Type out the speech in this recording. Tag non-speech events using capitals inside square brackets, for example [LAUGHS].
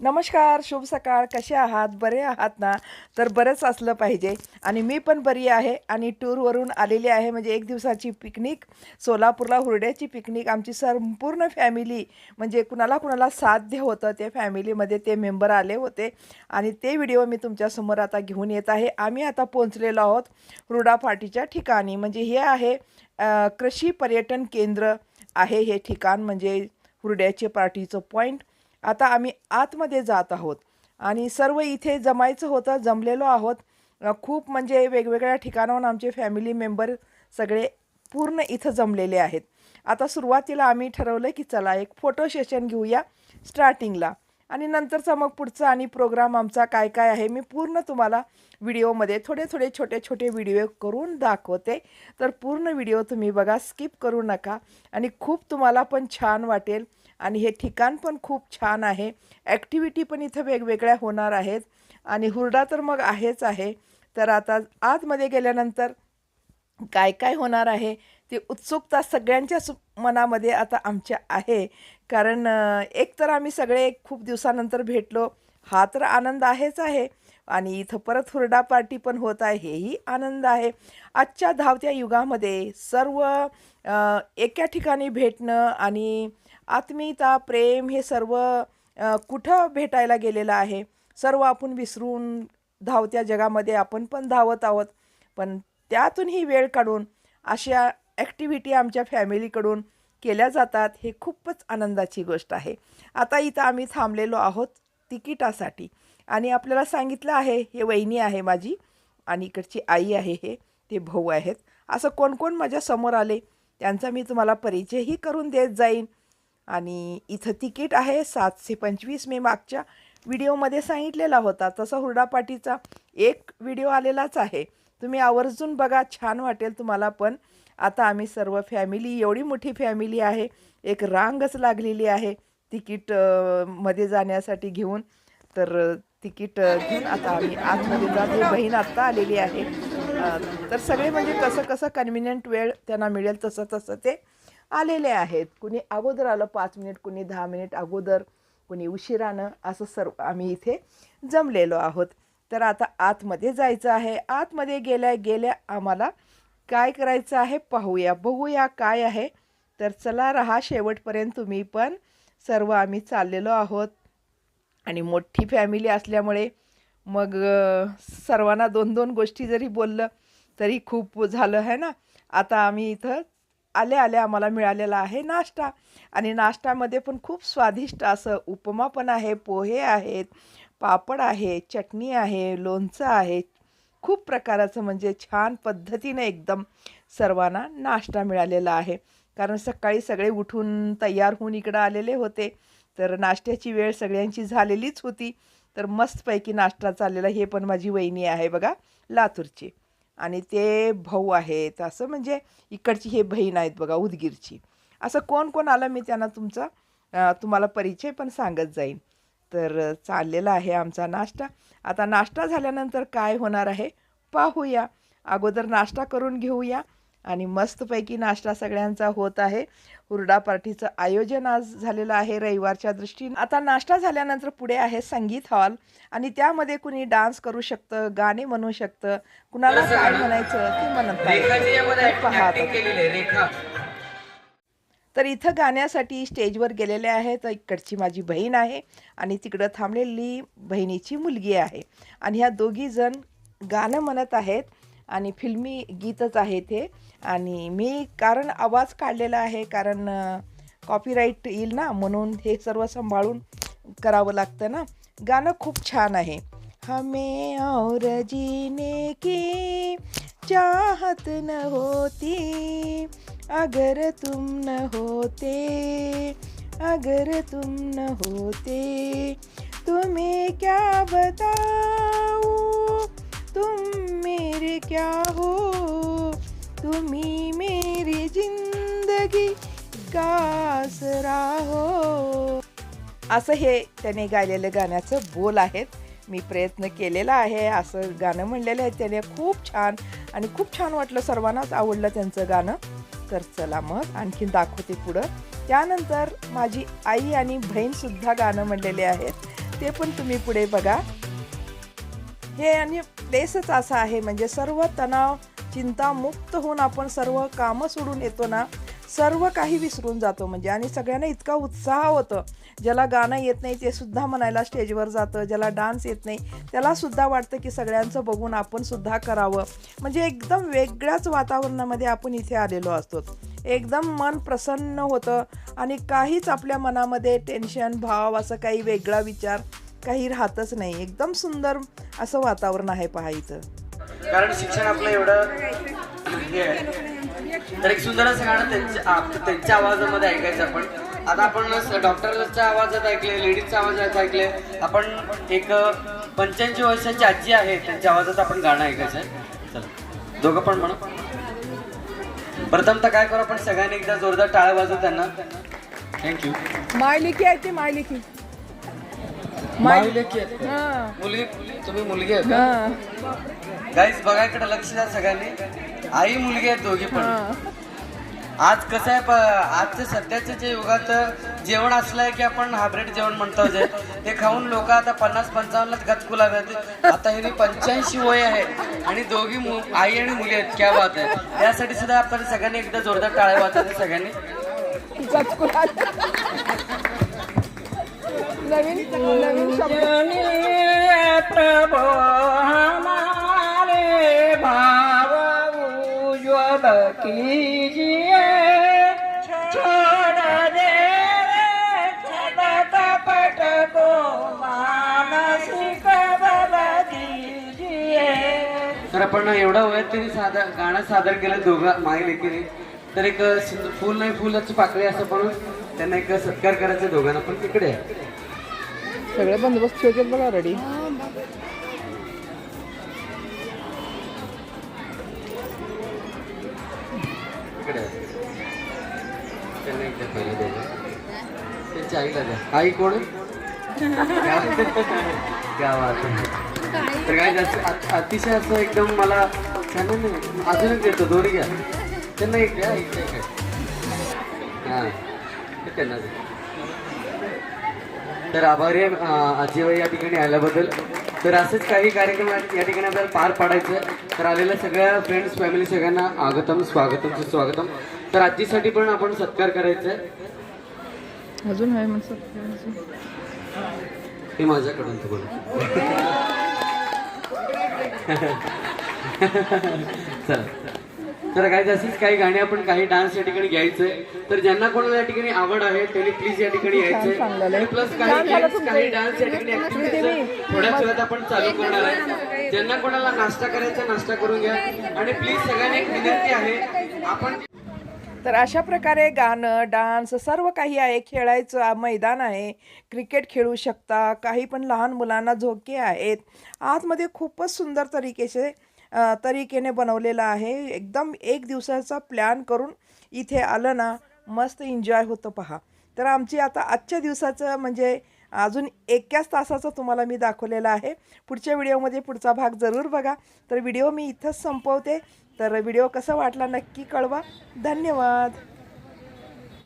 नमस्कार शुभ सकाळ. कसे आहात? बरे आहात ना? तर बरंच असलं पाहिजे. आणि मी पण बरी आहे. आणि टूरवरून आलेली आहे म्हणजे एक दिवसाची पिकनिक सोलापूरला हुरड्याची पिकनिक आमची संपूर्ण फॅमिली म्हणजे कुणाला कुणाला साध्य होतं ते फॅमिलीमध्ये ते मेंबर आले होते. आणि ते व्हिडिओ मी तुमच्यासमोर आता घेऊन येत आहे. आम्ही आता पोहोचलेलो आहोत हुरडा पार्टीच्या ठिकाणी. म्हणजे हे आहे कृषी पर्यटन केंद्र आहे हे ठिकाण म्हणजे हुरड्याचे पार्टीचं पॉईंट आता आम्ही आतमध्ये जात आहोत. आणि सर्व इथे जमायचं होतं जमलेलो आहोत. खूप म्हणजे वेगवेगळ्या ठिकाणाहून आमचे फॅमिली मेंबर सगळे पूर्ण इथं जमलेले आहेत. आता सुरुवातीला आम्ही ठरवलं की चला एक फोटो सेशन घेऊया स्टार्टिंगला आणि नंतरचा मग पुढचा आणि प्रोग्राम आमचा काय काय आहे मी पूर्ण तुम्हाला व्हिडिओमध्ये थोडे थोडे छोटे छोटे व्हिडिओ करून दाखवते. तर पूर्ण व्हिडिओ तुम्ही बघा स्किप करू नका. आणि खूप तुम्हाला पण छान वाटेल. आणि हे ठिकाण पण खूप छान आहे. ॲक्टिव्हिटी पण इथं वेगवेगळ्या होणार आहेत. आणि हुरडा तर मग आहेच आहे. तर आता आतमध्ये गेल्यानंतर काय काय होणार आहे? ती उत्सुकता सगळ्यांच्याच मनामध्ये आता आमच्या आहे. कारण एक तर आम्ही सगळे खूप दिवसानंतर भेटलो. हा तर आनंद आहेच आहे. आणि इथं परत हुरडा पार्टी पण होत आहे. हेही आनंद आहे. आजच्या धावत्या युगामध्ये सर्व एका ठिकाणी भेटणं आणि आत्मीयता प्रेम हे सर्व कुठं भेटायला गेलेलं आहे? सर्व आपण विसरून धावत्या जगामध्ये आपण पण धावत आहोत. पण त्यातूनही वेळ काढून अशा ॲक्टिव्हिटी आमच्या फॅमिलीकडून केल्या जातात हे खूपच आनंदाची गोष्ट आहे. आता इथं आम्ही थांबलेलो आहोत तिकिटासाठी. आणि आपल्याला सांगितलं आहे हे वहिनी आहे माझी आणि इकडची आई आहे हे ते भाऊ आहेत. असं कोण कोण माझ्यासमोर आले? त्यांचा मी तुम्हाला परिचयही करून देत जाईन. आणि इथं तिकीट आहे सातशे पंचवीस मी मागच्या व्हिडिओमध्ये सांगितलेला होता. तसा हुरडा पाटीचा एक व्हिडिओ आलेलाच आहे. तुम्ही आवर्जून बघा छान वाटेल तुम्हाला पण. आता आम्ही सर्व फॅमिली एवढी मोठी फॅमिली आहे एक रांगच लागलेली आहे तिकीटमध्ये जाण्यासाठी घेऊन. तर तिकीट घेऊन आता आम्ही आतमध्ये जाते. बहीण आत्ता आलेली आहे. तर सगळे म्हणजे कसं कसं कन्व्हिनियंट वेळ त्यांना मिळेल तसं तसं ते आलेले आहेत. कुणी अगोदर आलं पाच मिनिट कुणी दहा मिनिट अगोदर कुणी उशिरानं असं सर्व आम्ही इथे जमलेलो आहोत. तर आता आतमध्ये जायचं आहे. आतमध्ये गेल्या गेल्या आम्हाला काय करायचं आहे पाहूया. बघूया काय आहे. तर चला राहा शेवटपर्यंत तुम्ही पण. सर्व आम्ही चाललेलो आहोत. आणि मोठी फॅमिली असल्यामुळे मग सर्वांना दोन दोन गोष्टी जरी बोललं तरी खूप झालं आहे ना? आता आम्ही इथं आल्या आल्या आम्हाला मिळालेला आहे नाश्ता. आणि नाश्त्यामध्ये पण खूप स्वादिष्ट असं उपमा पण आहे पोहे आहेत पापड आहे चटणी आहे लोणचं आहे. खूप प्रकाराचं म्हणजे छान पद्धतीनं एकदम सर्वांना नाश्ता मिळालेला आहे. कारण सकाळी सगळे उठून तयार होऊन इकडं आलेले होते. तर नाश्त्याची वेळ सगळ्यांची झालेलीच होती. तर मस्तपैकी नाश्ता चाललेला. हे पण माझी वहिनी आहे बघा लातूरची. आणि ते भाऊ आहेत. असं म्हणजे इकडची हे बहीण आहेत बघा उदगीरची. असं कोण कोण आलं मी त्यांना तुमचा तुम्हाला परिचय पण सांगत जाईन. तर चाललेला आहे आमचा नाश्ता. आता नाश्ता झाल्यानंतर काय होणार आहे? पाहूया. अगोदर नाश्ता करून घेऊया. आणि मस्तपैकी नाश्ता सगळ्यांचा होत आहे. हुरडा पार्टीचं आयोजन आज झालेलं आहे रविवारच्या दृष्टीने. आता नाश्ता झाल्यानंतर पुढे आहे संगीत हॉल आणि त्यामध्ये कुणी डान्स करू शकतं गाणे म्हणू शकतं. कुणाला काय म्हणायचं ते म्हणत रेखाने यामध्ये आहे. पहा आता. ऍक्टिंग केलेली आहे रेखा. तर इथं गाण्यासाठी स्टेजवर गेलेले आहेत तर इकडची माझी बहीण आहे आणि तिकडं थांबलेली बहिणीची मुलगी आहे. आणि ह्या दोघी जण गाणं म्हणत आहेत. आणि फिल्मी गीतच आहे ते आणि मी कारण आवाज काढलेला आहे कारण कॉपीराईट येईल ना म्हणून हे सर्व सांभाळून करावं लागतं ना. गाणं खूप छान आहे. हमें और जीने की चाहत न होती अगर तुम न होते अगर तुम न होते तुम्हें क्या बताऊं? मेरे क्या हो? तुम्ही मेरी जिंदगी का आसरा हो. असं हे त्याने गायलेलं गाण्याचं बोल आहेत. मी प्रयत्न केलेला आहे. असं गाणं म्हणलेलं आहे त्याने. खूप छान आणि खूप छान वाटलं. सर्वांनाच आवडलं त्यांचं गाणं. तर चला मग आणखीन दाखवते पुढं. त्यानंतर माझी आई आणि बहीणसुद्धा गाणं म्हणलेले आहेत. ते पण तुम्ही पुढे बघा. हे आणि प्लेसच असा आहे. म्हणजे सर्व तणाव चिंता मुक्त होऊन आपण सर्व कामं सोडून येतो ना सर्व काही विसरून जातो. म्हणजे आणि सगळ्यांना इतका उत्साह होतं. ज्याला गाणं येत नाही ते सुद्धा म्हणायला स्टेजवर जातं. ज्याला डान्स येत नाही त्याला सुद्धा वाटतं की सगळ्यांचं बघून आपण सुद्धा करावं. म्हणजे एकदम वेगळ्याच वातावरणामध्ये आपण इथे आलेलो असतो. एकदम मन प्रसन्न होतं आणि काहीच आपल्या मनामध्ये टेन्शन भाव असं काही वेगळा विचार काही राहतच नाही. एकदम सुंदर असं वातावरण आहे पहा इथं. कारण शिक्षण आपलं एवढं हे आहे. तर एक सुंदर असं गाणं त्यांच्या आप- त्यांच्या आवाजामध्ये ऐकायचं आपण. आता आपण डॉक्टरच्या आवाजात ऐकले लेडीजच्या आवाजात ऐकले. आपण एक पंच्याऐंशी वर्षांची आजी आहे त्यांच्या आवाजात आपण गाणं ऐकायचं आहे. चला. दोघं पण म्हणा. प्रथम तर काय करू आपण? सगळ्यांनी एकदा जोरदार टाळ्या वाजवू त्यांना. थँक्यू मायलिकी आहे ती मायलिकी. हां. मुलगी तुम्ही मुलगी आहे का? हां. गाईज बघायकडे लक्ष द्या सगळ्यांनी. आई मुलगी आहेत दोघी पण. आज कसं आहे प- आजच्या सध्याच्या जे युगात जेवण असलंय की आपण हायब्रिड जेवण म्हणतो जे ते खाऊन लोक आता पन्नास पंचावन्नलाच गचकू लागतात आता हिने पंच्याऐंशी वय आहे आणि दोघी मु- आई आणि मुली आहेत क्या बात आहे. यासाठी सुद्धा आपण सगळ्यांनी एकदा जोरदार टाळ्या वाजवायच्या सगळ्यांनी. नवीन नवीन शब्द. प्रभो हमारे भाव उज्ज्वल कीजिए छोड़ दे कपट को मानसिक बल दीजिए तर आपण एवढा वयात त्यांनी सादर गाणं सादर केलं दोघं माई लेकीने तर एक फुल नाही फुलाची पाकळी असं म्हणून त्यांना एक सत्कार करायचा दोघांना. पण तिकडे सगळे बंदोबस्त ठेवतात बघा रेडी आई कोण? [LAUGHS] तर काय जास्त अत- अतिशय असं एकदम मला त्यांना नाही अजून एक देतो दोन्ही घ्या. त्यांना एक द्या एक. हां. त्यांना तर आभारी आहे आजीबाई या ठिकाणी आल्याबद्दल. तर असेच काही कार्यक्रम या ठिकाणी आपल्याला पार पाडायचे तर आलेल्या सगळ्या फ्रेंड्स फॅमिली सगळ्यांना आगतम स्वागतम सुस्वागतम तर आजीसाठी पण आपण सत्कार करायचा आहे अजून आहे हे माझ्याकडून तू बोल [LAUGHS] चला. तर काही अशीच काही गाणी आपण काही डान्स या ठिकाणी घ्यायचंय. तर ज्यांना कोणाला या ठिकाणी आवड आहे त्यांनी प्लीज या ठिकाणी यायचंय. प्लस काही games, काही डान्स या ठिकाणी थोड्याच वेळात आपण चालू करणार आहे. ज्यांना कोणाला नाश्ता करायचा नाश्ता करून घ्या. आणि प्लीज सगळ्यांनी एक विनंती आहे आपण तर अशा प्रकारे गाणं डान्स सर्व काही आहे. खेळायचं मैदान आहे. क्रिकेट खेळू शकता. काही पण लहान मुलांना झोके आहेत. आतमध्ये खूपच सुंदर तरीकेचे तरीकेने बनवलेलं आहे. एकदम एक दिवसाचा प्लॅन करून इथे आलं ना मस्त एन्जॉय होतं पहा. तर आमची आता आजच्या दिवसाचं म्हणजे अजून एकाच तासाचं तुम्हाला मी दाखवलेलं आहे. पुढच्या व्हिडिओमध्ये पुढचा भाग जरूर बघा. तर व्हिडिओ मी इथंच संपवते. तर व्हिडिओ कसा वाटला नक्की कळवा. धन्यवाद.